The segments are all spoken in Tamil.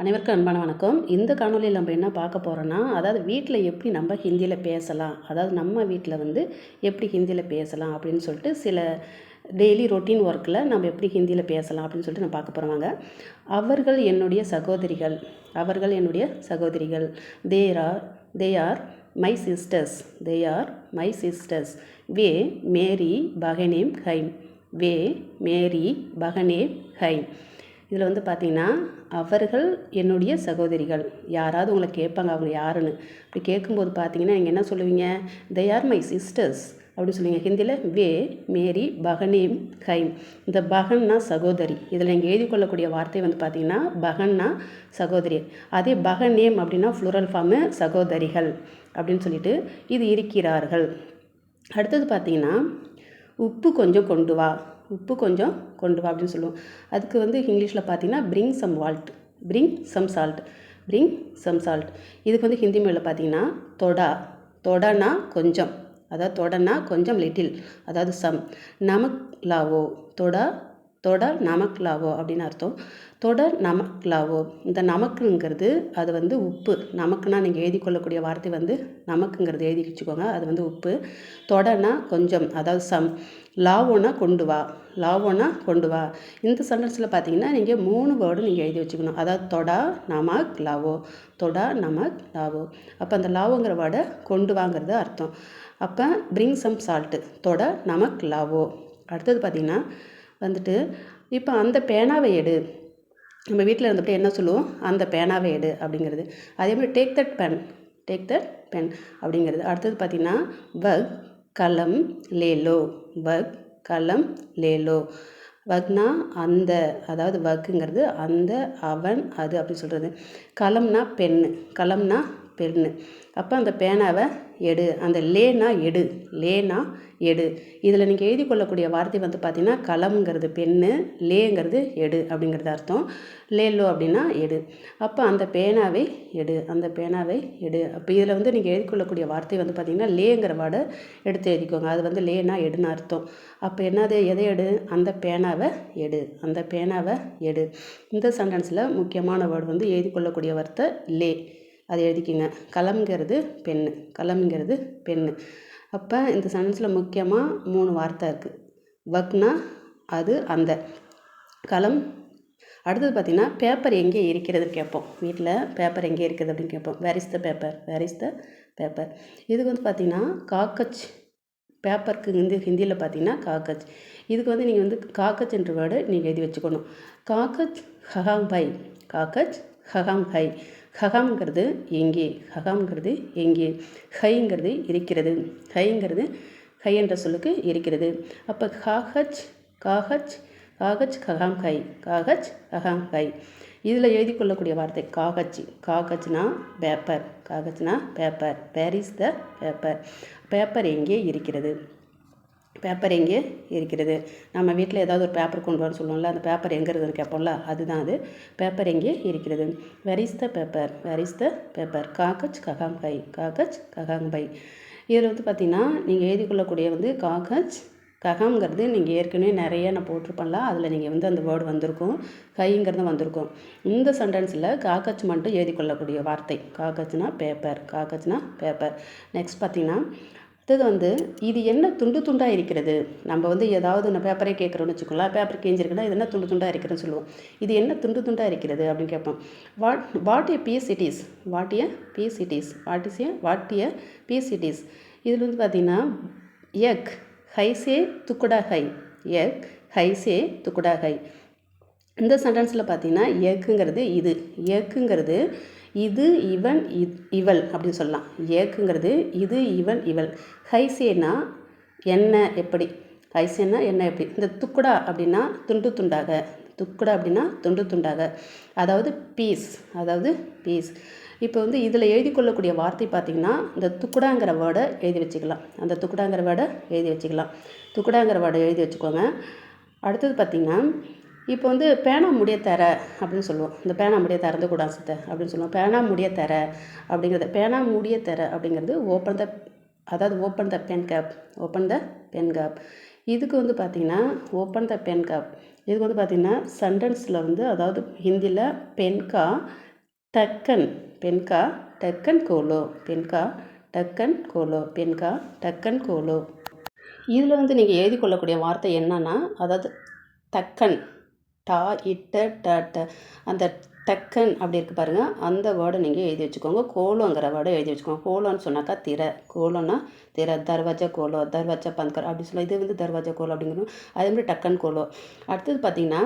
அனைவருக்கும் அன்பான வணக்கம். இந்த காணொலியில் நம்ம என்ன பார்க்க போகிறோன்னா அதாவது வீட்டில் எப்படி நம்ம ஹிந்தியில் பேசலாம் அதாவது நம்ம வீட்டில் வந்து எப்படி ஹிந்தியில் பேசலாம் அப்படின்னு சொல்லிட்டு சில டெய்லி ரொட்டீன் ஒர்க்கில் நம்ம எப்படி ஹிந்தியில் பேசலாம் அப்படின்னு சொல்லிட்டு நான் பார்க்க போகிறோம் வாங்க. அவர்கள் என்னுடைய சகோதரிகள் அவர்கள் என்னுடைய சகோதரிகள். There are they are my sisters they are my sisters வே மேரி பகனேம் ஹைம் வே மேரி பகனேம் ஹைம் இதில் வந்து பார்த்தீங்கன்னா அவர்கள் என்னுடைய சகோதரிகள். யாராவது உங்களை கேட்பாங்க அவங்க யாருன்னு. அப்படி கேட்கும்போது பார்த்தீங்கன்னா நீங்கள் என்ன சொல்லுவீங்க? தே ஆர் மை சிஸ்டர்ஸ் அப்படி சொல்லுவீங்க. ஹிந்தியில் வே மேரி பகனேம் கைம். இந்த பகன்னா சகோதரி. இதில் நீங்கள் எழுதி கொள்ளக்கூடிய வார்த்தை வந்து பார்த்தீங்கன்னா பகன்னா சகோதரி. அதே பகனேம் அப்படின்னா ஃப்ளூரல் ஃபார்மு சகோதரிகள் அப்படின்னு சொல்லிட்டு இது இருக்கிறார்கள். அடுத்தது பார்த்தீங்கன்னா உப்பு கொஞ்சம் கொண்டு வா. உப்பு கொஞ்சம் கொண்டு வா அப்படின்னு சொல்லுவோம். அதுக்கு வந்து இங்கிலீஷில் பார்த்தீங்கன்னா bring some salt bring some salt bring some salt இதுக்கு வந்து ஹிந்தி மொழியில் பார்த்தீங்கன்னா தொடா. தொடனா கொஞ்சம். அதாவது தொடனா கொஞ்சம் லிட்டில் அதாவது சம் நமக் லாவோ. தொடா தொடர் நமக் லாவோ அப்படின்னு அர்த்தம். தொடர் நமக் லாவோ இந்த நமக்குங்கிறது அது வந்து உப்பு. நமக்குன்னா நீங்கள் எழுதி கொள்ளக்கூடிய வார்த்தை வந்து நமக்குங்கிறது. எழுதி வச்சுக்கோங்க அது வந்து உப்பு. தொடனா கொஞ்சம் அதாவது சம். லாவோனா கொண்டு வா. லாவோனா கொண்டு வா. இந்த சென்டென்ஸில் பார்த்தீங்கன்னா நீங்கள் மூணு வேர்டு நீங்கள் எழுதி வச்சுக்கணும். அதாவது தொடா நமக் லாவோ தொடா நமக் லாவோ அப்போ அந்த லாவோங்கிற வேர்டை கொண்டு வாங்கிறது அர்த்தம். அப்போ பிரிங் சம் சால்ட்டு தொட நமக் லாவோ அடுத்தது பார்த்திங்கன்னா வந்துட்டு இப்போ அந்த பேனாவை எடு. நம்ம வீட்டில் இருந்தப்போ என்ன சொல்லுவோம்? அந்த பேனாவை எடு அப்படிங்கிறது. அதே மாதிரி take that pen take that pen அப்படிங்கிறது. அடுத்தது பார்த்திங்கன்னா வக் கலம் லேலோ வக் கலம் லேலோ வக்னா அந்த அதாவது வக்குங்கிறது அந்த அவன் அது அப்படின்னு சொல்கிறது கலம்னா பெண்ணு. கலம்னா பெண்ணு. அப்போ அந்த பேனாவை எடு. அந்த லேனா எடு. லேனா எடு. இதில் நீங்கள் எழுதி கொள்ளக்கூடிய வார்த்தை வந்து பார்த்திங்கன்னா கலம்ங்கிறது பெண்ணு லேங்கிறது எடு அப்படிங்கிறது அர்த்தம். லேலோ அப்படின்னா எடு. அப்போ அந்த பேனாவை எடு. அந்த பேனாவை எடு. அப்போ இதில் வந்து நீங்கள் எழுதி கொள்ளக்கூடிய வார்த்தை வந்து பார்த்திங்கன்னா லேங்கிற வார்டை எடுத்து எழுதிக்கோங்க. அது வந்து லேனா எடுன்னு அர்த்தம். அப்போ என்னது? எதை எடு? அந்த பேனாவை எடு. அந்த பேனாவை எடு. இந்த சென்டென்ஸில் முக்கியமான வேர்டு வந்து எழுதி கொள்ளக்கூடிய வார்த்தை லே. அதை எழுதிக்கிங்க. கலம்ங்கிறது பெண்ணு. கலம்ங்கிறது பெண்ணு. அப்போ இந்த சென்டென்ஸில் முக்கியமாக மூணு வார்த்தை இருக்குது வக்னா அது அந்த. களம் அடுத்தது பார்த்திங்கன்னா பேப்பர் எங்கே இருக்கிறதுன்னு கேட்போம். வீட்டில் பேப்பர் எங்கே இருக்குது அப்படின்னு கேட்போம். Where is the paper where is the paper இதுக்கு வந்து பார்த்திங்கன்னா காக்கச் பேப்பருக்கு ஹிந்தி ஹிந்தியில் பார்த்தீங்கன்னா காக்கச் இதுக்கு வந்து நீங்கள் வந்து காக்கச் என்ற வேர்டு நீங்கள் எழுதி வச்சுக்கணும். காக்கச் ஹகாம் பை காக்கச் ஹகாம் ஹை. ஹகாம்ங்கிறது எங்கே? ஹகாம்ங்கிறது எங்கே? ஹைங்கிறது இருக்கிறது. ஹைங்கிறது ஹை என்ற சொல்லுக்கு இருக்கிறது. அப்போ காஹச் காஹச் காகச் ககாம் கை காகச் ககாம் கை இதில் எழுதி கொள்ளக்கூடிய வார்த்தை காகச் காகச்னா paper காகச்னா paper where is the paper paper எங்கே இருக்கிறது? பேப்பர் எங்கே இருக்கிறது? நம்ம வீட்டில் ஏதாவது ஒரு பேப்பர் கொண்டு வர சொல்லுவோம்ல அந்த பேப்பர் எங்கே இருக்குதுன்னு கேட்போம்ல அதுதான் அது. பேப்பர் எங்கே இருக்கிறது? Where's is the paper where's is the paper காக்கச் ககாம் கை. காக்கச் ககாங் பை இதில் வந்து பார்த்திங்கன்னா நீங்கள் எழுதி கொள்ளக்கூடிய வந்து காக்கச் ககாம்ங்கிறது நீங்கள் ஏற்கனவே நிறைய நான் போட்டிருப்பேன்ல அதில் நீங்கள் வந்து அந்த வேர்டு வந்திருக்கும் கைங்கிறது வந்திருக்கும். இந்த சென்டென்ஸில் காக்கச் மட்டும் எழுதி கொள்ளக்கூடிய வார்த்தை. காக்கச்னா பேப்பர் காக்கச்னா பேப்பர் நெக்ஸ்ட் பார்த்திங்கன்னா அடுத்தது வந்து இது என்ன துண்டு துண்டாக இருக்கிறது? நம்ம வந்து ஏதாவது இந்த பேப்பரே கேட்குறோன்னு வச்சுக்கோங்களேன் பேப்பர் கேஞ்சிருக்குன்னா இது என்ன துண்டு துண்டாக இருக்கிறதுன்னு சொல்லுவோம். இது என்ன துண்டு துண்டாக இருக்கிறது அப்படின்னு கேட்போம். What what a piece it is what a piece it is what is a what a piece it is இதில் வந்து பார்த்திங்கன்னா எக் ஹைசே துக்குடா ஹை எக் ஹைசே துக்குடா ஹை இந்த சென்டென்ஸில் பார்த்தீங்கன்னா எக்குங்கிறது இது. எக்குங்கிறது இது இவன் இவள் அப்படின்னு சொல்லலாம். ஏக்குங்கிறது இது இவன் இவள். ஹைசேனா என்ன எப்படி? ஹைசேனா என்ன எப்படி? இந்த துக்குடா அப்படின்னா துண்டு துண்டாக. துக்குடா அப்படின்னா துண்டு துண்டாக. அதாவது பீஸ் அதாவது பீஸ் இப்போ வந்து இதில் எழுதி கொள்ளக்கூடிய வார்த்தை பார்த்திங்கன்னா இந்த துக்குடாங்கிற வேர்டை எழுதி வச்சுக்கலாம். அந்த துக்குடாங்கிற வேர்டை எழுதி வச்சுக்கலாம். துக்குடாங்கிற வேர்டை எழுதி வச்சுக்கோங்க. அடுத்தது பார்த்திங்கன்னா இப்போ வந்து பேனா முடிய தர அப்படின்னு சொல்லுவோம். இந்த பேனா முடிய திறந்து கூடாது சித்த அப்படின்னு சொல்லுவோம். பேனா முடிய தர அப்படிங்கிறது பேனா முடிய தர அப்படிங்கிறது ஓப்பன் த அதாவது open the pen cap open the pen cap இதுக்கு வந்து பார்த்திங்கன்னா ஓப்பன் த பென் கேப் இதுக்கு வந்து பார்த்திங்கன்னா சென்டென்ஸில் வந்து அதாவது ஹிந்தியில் பென் கா டக்கன் பென்கா டக்கன் கோலோ பென்கா டக்கன் கோலோ பென்கா டக்கன் கோலோ இதில் வந்து நீங்கள் எழுதி கொள்ளக்கூடிய வார்த்தை என்னன்னா அதாவது தக்கன் டா இட்ட ட ட. அந்த டக்கன் அப்படி இருக்கு பாருங்கள் அந்த வேர்டை நீங்கள் எழுதி வச்சுக்கோங்க. கோலோங்கிற வேர்டை எழுதி வச்சுக்கோங்க. கோலோன்னு சொன்னாக்கா திரை. கோலோன்னா திரை. தர்வாஜா கோலோ தர்வாஜா பந்தக்கர் அப்படி சொல்லி இது வந்து தர்வாஜா கோலோ அப்படிங்கிறோம் அதே மாதிரி டக்கன் கோலோ. அடுத்தது பார்த்தீங்கன்னா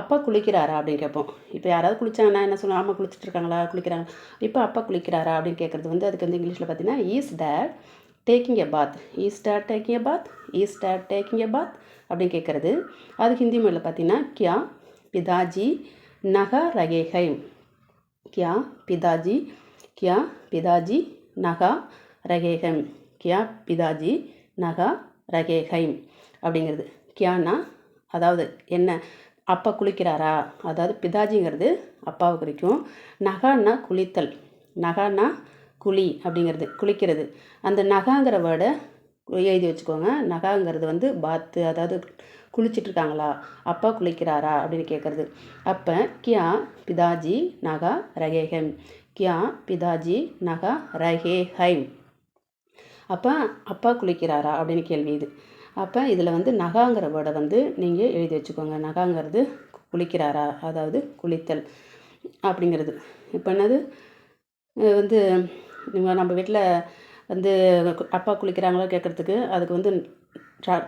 அப்பா குளிக்கிறாரா அப்படின்னு கேட்போம். இப்போ யாராவது குளிச்சாங்கன்னா என்ன சொல்லுவாங்க? அம்மா குளிச்சுட்டு இருக்காங்களா? குளிக்கிறாங்க. இப்போ அப்பா குளிக்கிறாரா அப்படின்னு கேட்குறது வந்து அதுக்கு வந்து இங்கிலீஷில் பார்த்தீங்கன்னா is that taking a bath is that taking a bath is that taking a bath அப்படின்னு கேட்குறது. அது ஹிந்தி மொழியில் பார்த்தீங்கன்னா கியா பிதாஜி நகா ரகேஹை. கியா பிதாஜி கியா பிதாஜி நகா ரகே கியா பிதாஜி நகா ரகே அப்படிங்கிறது. கியானா? அதாவது என்ன? அப்பா குளிக்கிறாரா? அதாவது பிதாஜிங்கிறது அப்பாவை குறிக்கும். நகான்னா குளித்தல். நகான்னா குழி அப்படிங்கிறது குளிக்கிறது. அந்த நகாங்கிற வேர்டை எழுதி வச்சுக்கோங்க. நகாங்கிறது வந்து பாத்து அதாவது குளிச்சிட்ருக்காங்களா அப்பா குளிக்கிறாரா? அப்படின்னு கேட்குறது. அப்போ கியா பிதாஜி நகா ரகேஹம். கியா பிதாஜி நகா ரகே ஹைம் அப்போ அப்பா குளிக்கிறாரா? அப்படின்னு கேள்வி இது. அப்போ இதில் வந்து நகாங்கிற வேர்டை வந்து நீங்கள் எழுதி வச்சுக்கோங்க. நகாங்கிறது குளிக்கிறாரா? அதாவது குளித்தல் அப்படிங்கிறது. இப்போ என்னது? வந்து நம்ம வீட்டில் வந்து அப்பா குளிக்கிறாங்களா கேட்குறதுக்கு அதுக்கு வந்து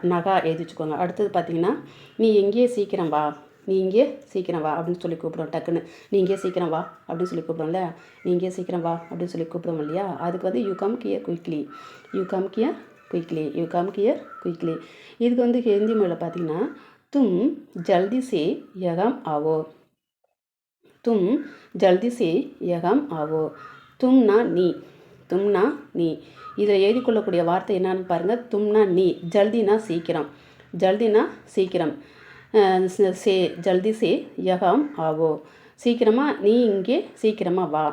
நகா எழுதி வச்சுக்கோங்க அடுத்தது பார்த்தீங்கன்னா நீ எங்கேயே சீக்கிரம் வா. நீ இங்கே சீக்கிரம் வா. அப்படின்னு சொல்லி கூப்பிடுவோம் டக்குன்னு. நீ இங்கே சீக்கிரம் வா. அப்படின்னு சொல்லி கூப்பிடுவோம்ல நீ இங்கே சீக்கிரம் வா. அப்படின்னு சொல்லி கூப்பிடுவோம் இல்லையா? அதுக்கு வந்து you come here quickly you come here quickly you come here quickly இதுக்கு வந்து ஹிந்தி மொழியில் பார்த்தீங்கன்னா தும் ஜல்தி சே யகம் ஆவோ. தும் ஜல்தி சே யகம் ஆவோ. தும்னா நீ. தும்னா நீ. இதில் எழுதி கொள்ளக்கூடிய வார்த்தை என்னன்னு பாருங்கள் தும்னா நீ. ஜல்தினா சீக்கிரம். ஜல்தினா சீக்கிரம். சே ஜல்தி சே யகாம் ஆவோ சீக்கிரமாக நீ இங்கே சீக்கிரமாக வா.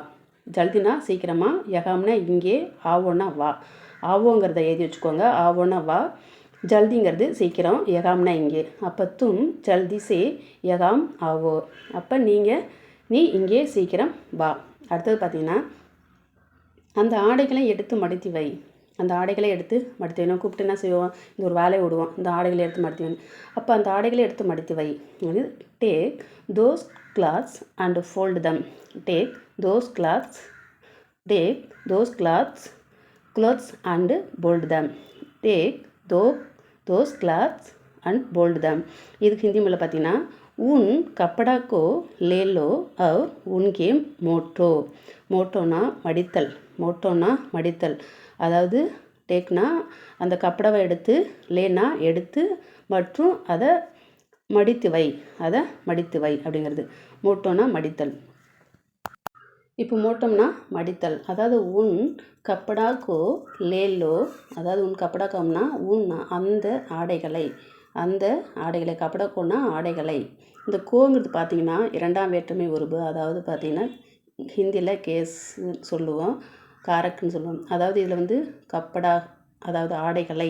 ஜல்தினா சீக்கிரமாக யகாம்னா இங்கே ஆவோன்னா வா. ஆவோங்கிறத எழுதி வச்சுக்கோங்க. ஆவோன்னா வா. ஜல்திங்கிறது சீக்கிரம் யகாம்னா இங்கே. அப்போ தும் ஜல்தி சே யகாம் ஆவோ அப்போ நீங்கள் நீ இங்கே சீக்கிரம் வா. அடுத்தது பார்த்தீங்கன்னா அந்த ஆடைகளை எடுத்து மடித்து வை. அந்த ஆடைகளை எடுத்து மடித்து வைணும் கூப்பிட்டு என்ன செய்வோம்? இந்த ஒரு வேலையை விடுவோம் இந்த ஆடைகளை எடுத்து மடித்து வைணும் அப்போ அந்த ஆடைகளை எடுத்து மடித்து வை. Take those clothes and fold them take those clothes take those clothes clothes and fold them take those those clothes and fold them இதுக்கு ஹிந்தி மொழியில் பார்த்தீங்கன்னா உன் கப்படாக்கோ லேலோ அவ் உன் கேம் மோட்டோ. மோட்டோனா மடித்தல். மோட்டோன்னா மடித்தல். அதாவது டேக்னா அந்த கப்படாவை எடுத்து லேனா எடுத்து மற்றும் அதை மடித்து வை அதை மடித்து வை அப்படிங்கிறது. மோட்டோனா மடித்தல். இப்போ மோட்டம்னா மடித்தல். அதாவது உன் கப்படாக்கோ லேலோ அதாவது உன் கப்படாக்கம்னா உன் அந்த ஆடைகளை அந்த ஆடைகளை கப்படக்கோன்னா ஆடைகளை. இந்த கோங்கிறது பார்த்திங்கன்னா இரண்டாம் வேற்றுமை உருபு அதாவது பார்த்திங்கன்னா ஹிந்தியில் கேஸ் சொல்லுவோம். காரக்குன்னு சொல்லுவோம் அதாவது இதில் வந்து கப்படா அதாவது ஆடைகளை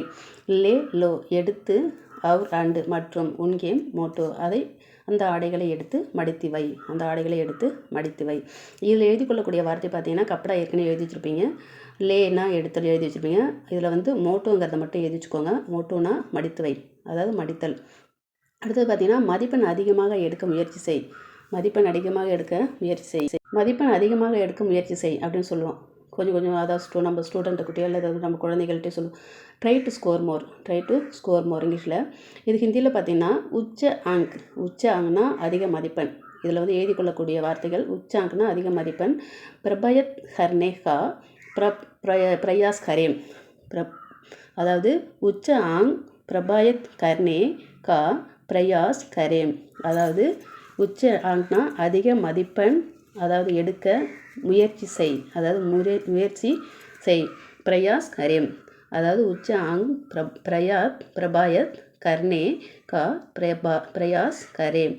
லே லோ எடுத்து அவர் அண்டு மற்றும் உன்கேம் மோட்டோ அதை அந்த ஆடைகளை எடுத்து மடித்து வை. அந்த ஆடைகளை எடுத்து மடித்து வை. இதில் எழுதி கொள்ளக்கூடிய வார்த்தை பார்த்தீங்கன்னா கப்படா ஏற்கனவே எழுதி வச்சுருப்பீங்க. லேனா எடுத்தல் எழுதி வச்சுருப்பீங்க. இதில் வந்து மோட்டோங்கிறத மட்டும் எழுதி வச்சுக்கோங்க. மோட்டோனா மடித்து வை. அதாவது மடித்தல். அடுத்தது பார்த்திங்கன்னா மதிப்பெண் அதிகமாக எடுக்க முயற்சி செய். மதிப்பெண் அதிகமாக எடுக்க முயற்சி செய். மதிப்பெண் அதிகமாக எடுக்க முயற்சி செய் அப்படின்னு சொல்லுவோம். கொஞ்சம் கொஞ்சம் அதாவது ஸ்டூ நம்ம ஸ்டூடெண்ட்டுக்கிட்டே இல்லை நம்ம குழந்தைகள்கிட்டே சொல்லுவோம். Try to score more try to score more இங்கிலீஷில் இது ஹிந்தியில் பார்த்திங்கன்னா உச்ச ஆங்க் உச்ச ஆங்னா அதிக மதிப்பெண். இதில் வந்து எழுதி கொள்ளக்கூடிய வார்த்தைகள் உச்சாங்க்னா அதிக மதிப்பெண். பிரபயத் ஹர்னேகா பிர பிரய பிரயாஸ் ஹரேம். பிர அதாவது உச்ச ஆங் பிரபாயத் கர்னே கா பிரயாஸ் கரேம் அதாவது உச்ச ஆங்னா அதிக மதிப்பெண் அதாவது எடுக்க முயற்சி செய். அதாவது முய முயற்சி செய். பிரயாஸ் கரேம். அதாவது உச்ச ஆங் பிர பிரயாத் பிரபாயத் கர்ணே கா பிரபா பிரயாஸ் கரேம்.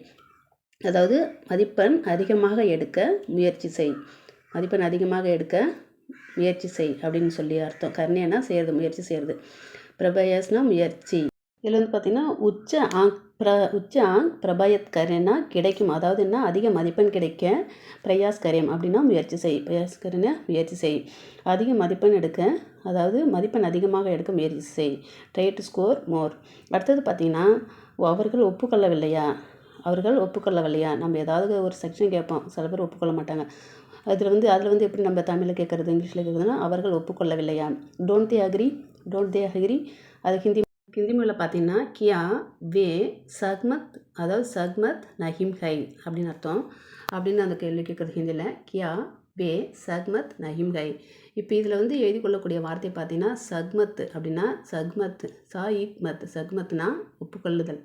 அதாவது மதிப்பெண் அதிகமாக எடுக்க முயற்சி செய். மதிப்பெண் அதிகமாக எடுக்க முயற்சி செய் அப்படின்னு சொல்லி அர்த்தம். கர்ணேனா செய்கிறது முயற்சி செய்கிறது பிரபயாஸ்னா முயற்சி. இதில் வந்து பார்த்திங்கன்னா உச்ச ஆங் பிர உச்ச ஆங் பிரபயத் கரேனா கிடைக்கும். அதாவது என்ன? அதிக மதிப்பெண் கிடைக்க பிரயாஸ் கரேம் அப்படின்னா முயற்சி செய். பிரயாஸ் கரேனா முயற்சி செய். அதிக மதிப்பெண் எடுக்க அதாவது மதிப்பெண் அதிகமாக எடுக்க முயற்சி செய். ட்ரை டு ஸ்கோர் மோர் அடுத்தது பார்த்திங்கன்னா அவர்கள் ஒப்புக்கொள்ளவில்லையா? அவர்கள் ஒப்புக்கொள்ளவில்லையா? நம்ம ஏதாவது ஒரு செக்ஷன் கேட்போம். சில பேர் ஒப்புக்கொள்ள மாட்டாங்க. அதில் வந்து அதில் வந்து எப்படி நம்ம தமிழில் கேட்குறது இங்கிலீஷில் கேட்குறதுன்னா அவர்கள் ஒப்புக்கொள்ளவில்லையா? Don't they agree don't they agree அது ஹிந்தி ஹிந்தி பார்த்தீங்கன்னா கியா வே சக்மத் அதாவது சக்மத் நஹிம் ஹை அப்படின்னு அர்த்தம். அப்படின்னு அந்த கேள்வி கேட்குறது ஹிந்தியில் கியா வே சக்மத் நஹிம் ஹை. இப்போ இதில் வந்து எழுதி கொள்ளக்கூடிய வார்த்தை பார்த்தீங்கன்னா சக்மத் அப்படின்னா சக்மத் சா இக்மத் சக்மத்னா ஒப்புக்கொள்ளுதல்.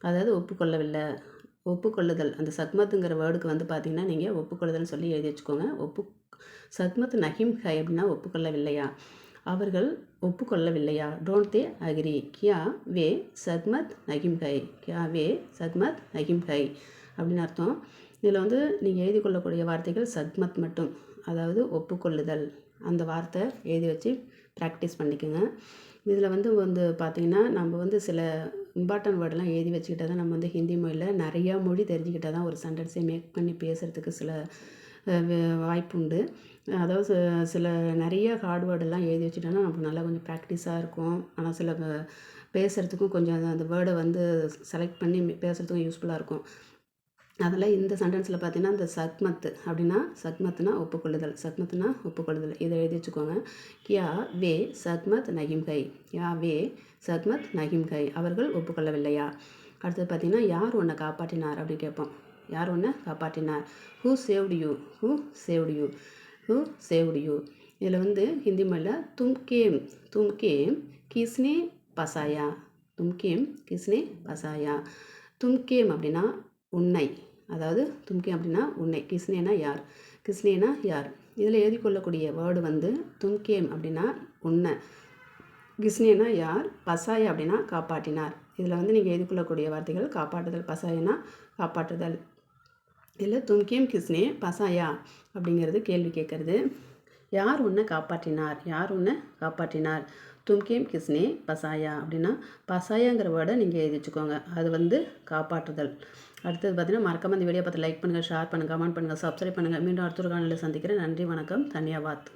அதாவது ஒப்புக்கொள்ளவில்லை. ஒப்புக்கொள்ளுதல். அந்த சக்மத்துங்கிற வேர்டுக்கு வந்து பார்த்தீங்கன்னா நீங்கள் ஒப்புக்கொள்ளுதல்னு சொல்லி எழுதி வச்சுக்கோங்க. ஒப்பு சக்மத் நஹிம் ஹை அப்படின்னா ஒப்புக்கொள்ளவில்லையா? அவர்கள் ஒப்புக்கொள்ளவில்லையா? டோன்ட் தே அக்ரி கியா வே சத்மத் நகிம் கை. கியா வே சத்மத் நகிம் கை. அப்படின்னு அர்த்தம். இதில் வந்து நீங்கள் எழுதி கொள்ளக்கூடிய வார்த்தைகள் சத்மத் மட்டும். அதாவது ஒப்புக்கொள்ளுதல். அந்த வார்த்தை எழுதி வச்சு ப்ராக்டிஸ் பண்ணிக்கோங்க. இதில் வந்து வந்து பார்த்திங்கன்னா நம்ம வந்து சில இம்பார்ட்டன்ட் வேர்டெலாம் எழுதி வச்சுக்கிட்டால் தான் நம்ம வந்து ஹிந்தி மொழியில் நிறையா மொழி தெரிஞ்சுக்கிட்டால் தான் ஒரு சென்டென்ஸை மேக் பண்ணி பேசுகிறதுக்கு சில வாய்ப்பு உண்டு அதாவது ச- சில நிறைய ஹார்ட் வேர்டெல்லாம் எழுதி வச்சுட்டோன்னா நமக்கு நல்லா கொஞ்சம் ப்ராக்டிஸாக இருக்கும். ஆனால் சில பேசுகிறதுக்கும் கொஞ்சம் அந்த- வேர்டை வந்து செலக்ட் பண்ணி பேசுகிறதுக்கும் யூஸ்ஃபுல்லாக இருக்கும். அதில் இந்த சென்டென்ஸில் பார்த்தீங்கன்னா இந்த சக்மத் அப்படின்னா சக்மத்துனா ஒப்புக்கொள்ளுதல் சக்மத்துனா ஒப்புக்கொள்ளுதல். இதை எழுதி வச்சுக்கோங்க. கியா வே சக்மத் நஹிம் கை. யா வே சக்மத் நஹிம் கை. அவர்கள் ஒப்புக்கொள்ளவில்லையா? அடுத்தது பார்த்தீங்கன்னா யார் உன்னை காப்பாற்றினார் அப்படின்னு கேட்போம். யார் உன்னை காப்பாற்றினார்? Who saved you who saved you who saved you இதில் வந்து ஹிந்தி மொழியில் தும்கேம் தும்கேம் கிஸ்னே பசாயா தும்கேம் கிஸ்னே பசாயா. தும்கேம் அப்படின்னா உன்னை அதாவது தும்கேம் அப்படின்னா உன்னை கிஸ்னேனா யார் கிஸ்னேனா யார். இதில் எழுதி கொள்ளக்கூடிய வேர்டு வந்து தும்கேம் அப்படின்னா உன்னை கிஸ்னேனா யார் பசாயா அப்படின்னா காப்பாற்றினார். இதில் வந்து நீங்கள் எழுதி கொள்ளக்கூடிய வார்த்தைகள் காப்பாற்றுதல் பசாயனா காப்பாற்றுதல். இல்லை தும்கேம் கிஸ்னே பசாயா அப்படிங்கிறது கேள்வி கேட்குறது. யார் உன்னை காப்பாற்றினார்? யார் உன்னை காப்பாற்றினார்? தும்கேம் கிஸ்னே பசாயா அப்படின்னா பசாயாங்கிற வேர்டை நீங்கள் எழுதி வச்சுக்கோங்க. அது வந்து காப்பாற்றுதல். அடுத்தது பார்த்தீங்கன்னா மறக்காம இந்த வீடியோ பார்த்து லைக் பண்ணுங்கள் ஷேர் பண்ணுங்கள் கமெண்ட் பண்ணுங்கள் சப்ஸ்கிரைப் பண்ணுங்கள் மீண்டும் அடுத்த ஒரு காலையில் சந்திக்கிறேன். நன்றி வணக்கம் தன்யாவாத்.